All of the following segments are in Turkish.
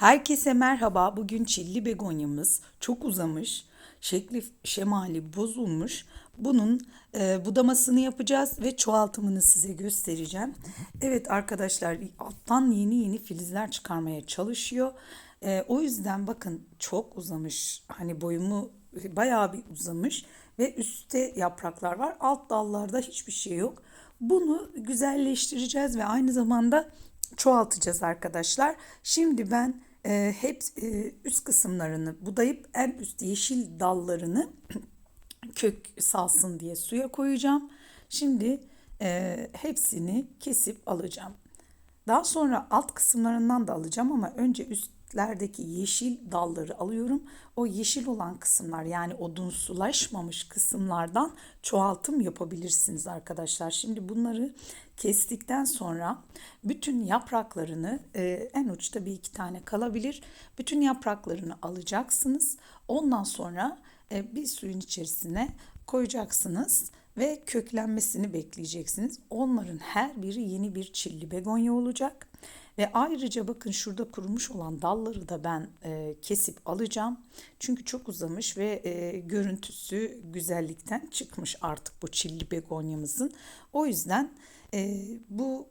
Herkese merhaba. Bugün çilli begonyamız çok uzamış, şekli şemali bozulmuş. Bunun e, budamasını yapacağız ve çoğaltımını size göstereceğim. Evet arkadaşlar alttan yeni yeni filizler çıkarmaya çalışıyor. E, o yüzden bakın çok uzamış. Hani boyumu bayağı bir uzamış ve üstte yapraklar var. Alt dallarda hiçbir şey yok. Bunu güzelleştireceğiz ve aynı zamanda çoğaltacağız arkadaşlar. Şimdi ben e, hep e, üst kısımlarını budayıp en üst yeşil dallarını kök salsın diye suya koyacağım. Şimdi e, hepsini kesip alacağım. Daha sonra alt kısımlarından da alacağım ama önce üstlerdeki yeşil dalları alıyorum. O yeşil olan kısımlar yani odunsulaşmamış kısımlardan çoğaltım yapabilirsiniz arkadaşlar. Şimdi bunları kestikten sonra bütün yapraklarını e, en uçta bir iki tane kalabilir. Bütün yapraklarını alacaksınız. Ondan sonra e, bir suyun içerisine koyacaksınız ve köklenmesini bekleyeceksiniz. Onların her biri yeni bir çilli begonya olacak. Ve ayrıca bakın şurada kurumuş olan dalları da ben e, kesip alacağım. Çünkü çok uzamış ve e, görüntüsü güzellikten çıkmış artık bu çilli begonyamızın. O yüzden e, bu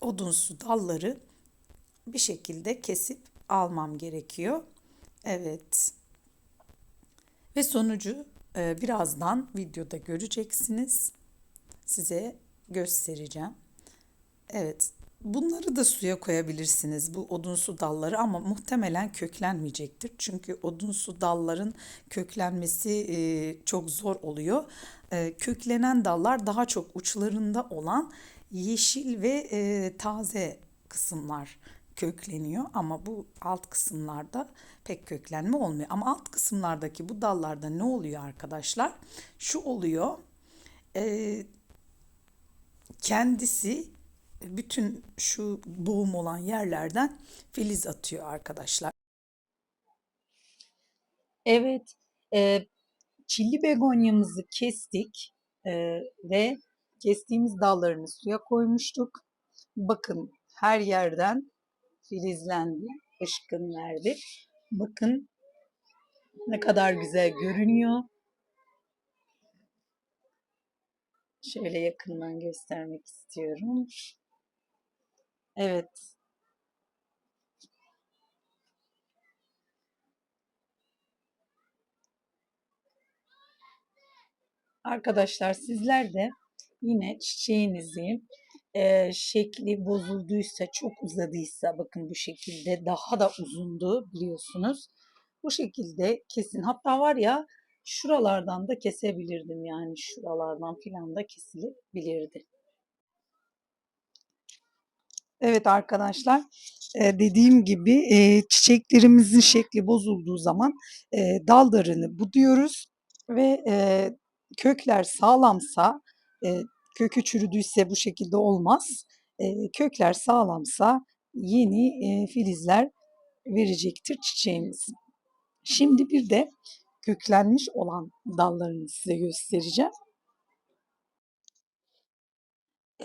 odunsu dalları bir şekilde kesip almam gerekiyor. Evet. Ve sonucu e, birazdan videoda göreceksiniz. Size göstereceğim. Evet. Bunları da suya koyabilirsiniz bu odunsu dalları ama muhtemelen köklenmeyecektir. Çünkü odunsu dalların köklenmesi e, çok zor oluyor. E, köklenen dallar daha çok uçlarında olan yeşil ve e, taze kısımlar kökleniyor ama bu alt kısımlarda pek köklenme olmuyor. Ama alt kısımlardaki bu dallarda ne oluyor arkadaşlar? Şu oluyor. E, kendisi bütün şu boğum olan yerlerden filiz atıyor arkadaşlar. Evet, e, çilli begonyamızı kestik e, ve kestiğimiz dallarını suya koymuştuk. Bakın her yerden filizlendi, ışkın verdi. Bakın ne kadar güzel görünüyor. Şöyle yakından göstermek istiyorum. Evet. Arkadaşlar sizler de yine çiçeğinizi e, şekli bozulduysa, çok uzadıysa bakın bu şekilde daha da uzundu biliyorsunuz. Bu şekilde kesin. Hatta var ya şuralardan da kesebilirdim yani şuralardan filan da kesilebilirdi. Evet arkadaşlar dediğim gibi çiçeklerimizin şekli bozulduğu zaman dallarını buduyoruz ve kökler sağlamsa kökü çürüdüyse bu şekilde olmaz. kökler sağlamsa yeni filizler verecektir çiçeğimiz. Şimdi bir de köklenmiş olan dallarını size göstereceğim.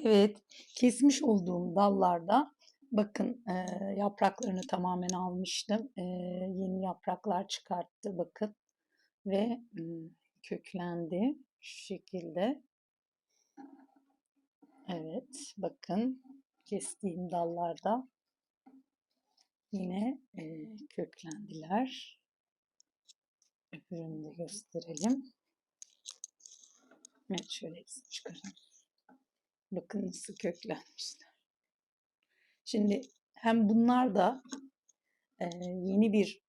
Evet, kesmiş olduğum dallarda bakın e, yapraklarını tamamen almıştım. E, yeni yapraklar çıkarttı bakın ve köklendi şu şekilde. Evet, bakın kestiğim dallarda yine e, köklendiler. Öbürünü de gösterelim. Evet, şöyle çıkaralım. Bakın nasıl köklenmişler. Şimdi hem bunlar da e, yeni bir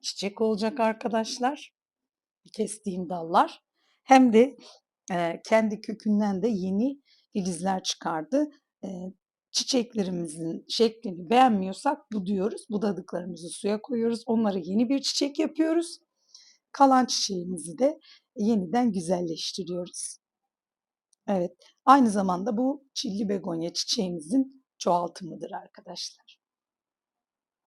çiçek olacak arkadaşlar. Kestiğim dallar. Hem de e, kendi kökünden de yeni filizler çıkardı. Çiçeklerimizin şeklini beğenmiyorsak buduyoruz. Budadıklarımızı suya koyuyoruz. Onları yeni bir çiçek yapıyoruz. Kalan çiçeğimizi de yeniden güzelleştiriyoruz. Evet, aynı zamanda bu çilli begonya çiçeğimizin çoğaltımıdır arkadaşlar.